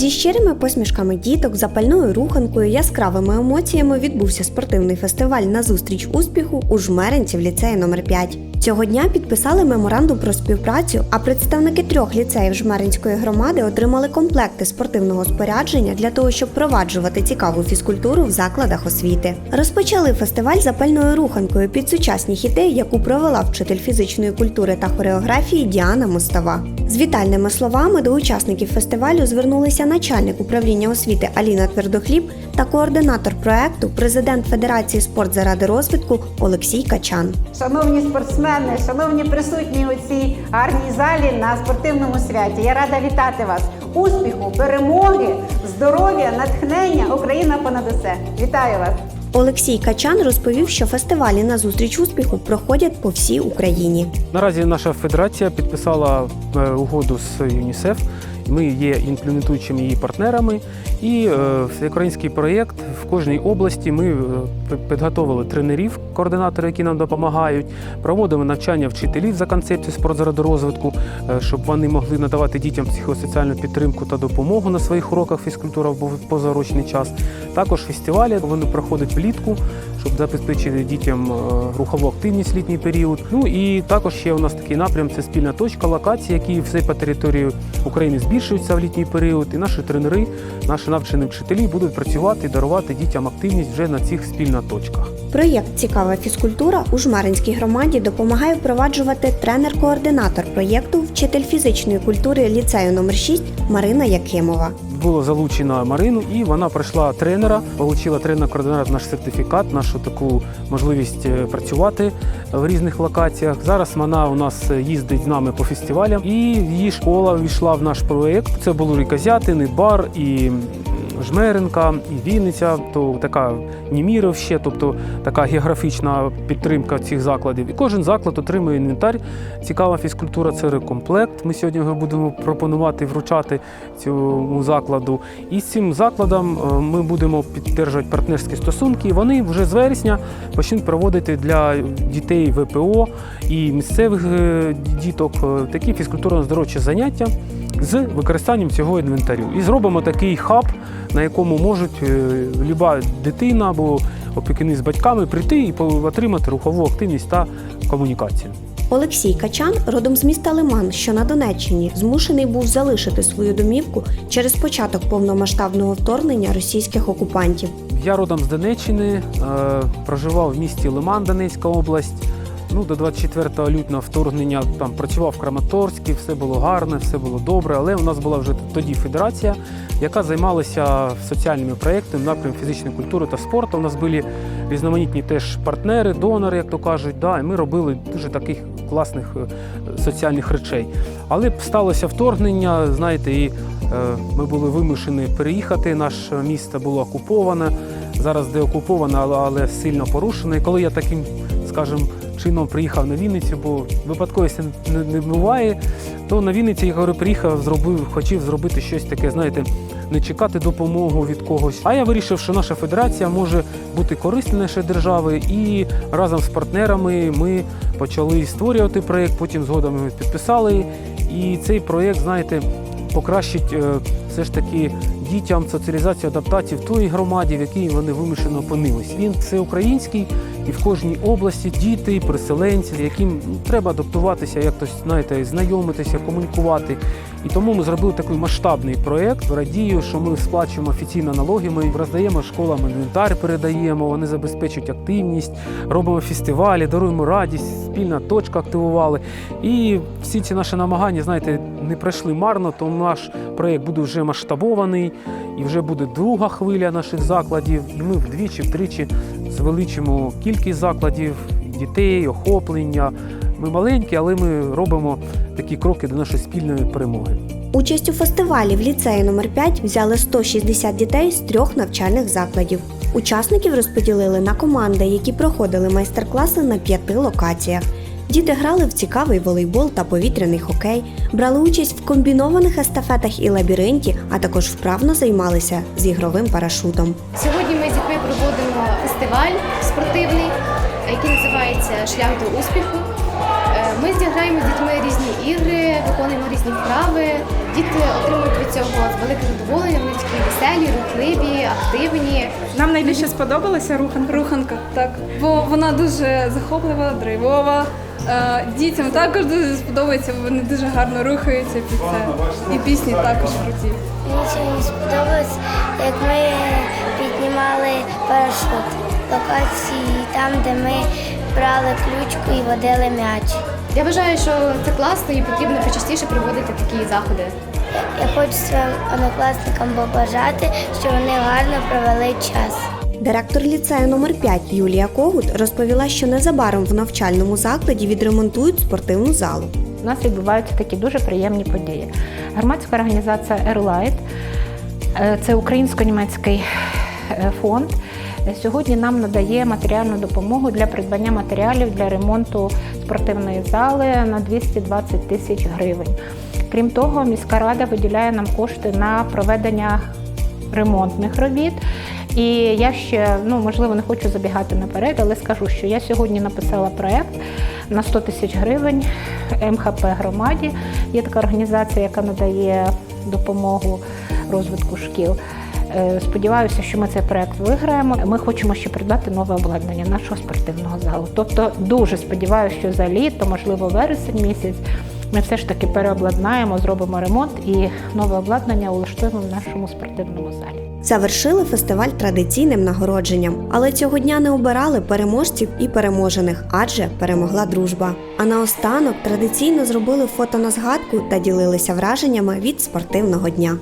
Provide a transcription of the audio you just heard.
Зі щирими посмішками діток, запальною руханкою, яскравими емоціями відбувся спортивний фестиваль на зустріч успіху у жмеринці в ліцеї номер 5 Цього дня підписали меморандум про співпрацю, а представники трьох ліцеїв Жмеринської громади отримали комплекти спортивного спорядження для того, щоб проваджувати цікаву фізкультуру в закладах освіти. Розпочали фестиваль запальною руханкою під сучасні хіти, яку провела вчитель фізичної культури та хореографії Діана Мостова. З вітальними словами до учасників фестивалю звернулися начальник управління освіти Аліна Твердохліб та координатор проекту, президент Федерації спорт заради розвитку Олексій Качан. Шановні спортсмени, шановні присутні у цій гарній залі на спортивному святі. Я рада вітати вас. Успіху, перемоги, здоров'я, натхнення, Україна понад усе. Вітаю вас! Олексій Качан розповів, що фестивалі на зустріч успіху проходять по всій Україні. Наразі наша федерація підписала е, угоду з ЮНІСЕФ. Ми є імплементуючими її партнерами. І е, всеукраїнський проєкт в кожній області ми е, підготовили тренерів, координатори, які нам допомагають. Проводимо навчання вчителів за концепцією спорт заради розвитку, е, щоб вони могли надавати дітям психосоціальну підтримку та допомогу на своїх уроках фізкультури в позаурочний час. Також фестивалі вони проходять влітку, щоб забезпечити дітям е, рухову активність в літній період. Ну і також ще у нас такий напрям це спільна точка локації, які все по території України збільшуються в літній період. І наші тренери, наші навчені вчителі будуть працювати і дарувати дітям активність вже на цих спільна точках. Проєкт Цікава фізкультура у Жмеринській громаді допомагає впроваджувати тренер-координатор проєкту, вчитель фізичної культури ліцею номер 6 Марина Якимова. Було залучено Марину, і вона пройшла тренера, отримала тренер-координатор наш сертифікат, нашу таку можливість е, працювати в різних локаціях. Зараз вона у нас їздить з нами по фестивалям, і її школа війшла в наш проєкт. Це були і Козятин, і бар, і Жмеренка, і Вінниця, то така Німіров ще, тобто така географічна підтримка цих закладів. І кожен заклад отримує інвентар. Цікава фізкультура це рекомплект. Ми сьогодні його будемо пропонувати вручати цьому закладу. І з цим закладом е, ми будемо підтримувати партнерські стосунки. Вони вже з вересня почнуть проводити для дітей ВПО і місцевих е, діток е, такі фізкультурно-здоровчі заняття з використанням цього інвентарю. І зробимо такий хаб, на якому можуть е, люба дитина або опікуни з батьками прийти і отримати рухову активність та комунікацію. Олексій Качан, родом з міста Лиман, що на Донеччині, змушений був залишити свою домівку через початок повномасштабного вторгнення російських окупантів. Я родом з Донеччини, е, проживав в місті Лиман, Донецька область. Ну, до 24 лютого вторгнення там працював в Краматорську, все було гарне, все було добре. Але у нас була вже тоді федерація, яка займалася соціальними проєктами, напрям фізичної культури та спорту. У нас були різноманітні теж партнери, донори, як то кажуть. Да, і ми робили дуже таких класних е, соціальних речей. Але сталося вторгнення, знаєте, і е, ми були вимушені переїхати. Наше місто було окуповане. Зараз деокуповане, але сильно порушене. І коли я таким, скажімо, чином приїхав на Вінницю, бо випадковості не, буває, то на Вінниці я говорю, приїхав, зробив, хотів зробити щось таке, знаєте, не чекати допомогу від когось. А я вирішив, що наша федерація може бути корисна нашій держави, і разом з партнерами ми почали створювати проєкт, потім згодом його підписали. І цей проєкт, знаєте, покращить е, все ж таки дітям соціалізацію адаптацію в той громаді, в якій вони вимушено опинились. Він всеукраїнський і в кожній області діти, переселенці, яким треба адаптуватися, як то знаєте, знайомитися, комунікувати. І тому ми зробили такий масштабний проєкт. Радію, що ми сплачуємо офіційно налоги. Ми роздаємо школам інвентар, передаємо, вони забезпечують активність, робимо фестивалі, даруємо радість, спільна точка активували. І всі ці наші намагання, знаєте, не пройшли марно, тому наш проєкт буде вже масштабований і вже буде друга хвиля наших закладів. І ми вдвічі, втричі звеличимо кількість закладів, дітей, охоплення. Ми маленькі, але ми робимо такі кроки до нашої спільної перемоги. Участь у фестивалі в ліцеї номер 5 взяли 160 дітей з трьох навчальних закладів. Учасників розподілили на команди, які проходили майстер-класи на п'яти локаціях. Діти грали в цікавий волейбол та повітряний хокей, брали участь в комбінованих естафетах і лабіринті, а також вправно займалися з ігровим парашутом. Сьогодні фестиваль спортивний, який називається Шлях до успіху. Е, Ми зіграємо з дітьми різні ігри, виконуємо різні вправи. Діти отримують від цього велике задоволення, вони такі веселі, рухливі, активні. Нам найбільше сподобалася руханка. Руханка, так. Бо вона дуже захоплива, драйвова. Е, Дітям також дуже сподобається, бо вони дуже гарно рухаються під це. І пісні також круті. Мені сьогодні сподобалось, як ми піднімали парашут локації там, де ми брали ключку і водили м'яч. Я вважаю, що це класно і потрібно почастіше проводити такі заходи. Я хочу своїм однокласникам побажати, щоб вони гарно провели час. Директор ліцею номер 5 Юлія Когут розповіла, що незабаром в навчальному закладі відремонтують спортивну залу. У нас відбуваються такі дуже приємні події. Громадська організація Airlight е, це українсько-німецький е, фонд. Е, Сьогодні нам надає матеріальну допомогу для придбання матеріалів для ремонту спортивної зали на 220 тисяч гривень. Крім того, міська рада виділяє нам кошти на проведення ремонтних робіт. І я ще ну можливо не хочу забігати наперед, але скажу, що я сьогодні написала проект на 100 тисяч гривень МХП громаді. Є така організація, яка надає допомогу розвитку шкіл. Е, Сподіваюся, що ми цей проект виграємо. Ми хочемо ще придбати нове обладнання нашого спортивного залу. Тобто, дуже сподіваюся, що за літо, можливо, вересень місяць, ми все ж таки переобладнаємо, зробимо ремонт і нове обладнання улаштуємо в нашому спортивному залі. Завершили фестиваль традиційним нагородженням, але цього дня не обирали переможців і переможених, адже перемогла дружба. А наостанок традиційно зробили фото на згадку та ділилися враженнями від спортивного дня.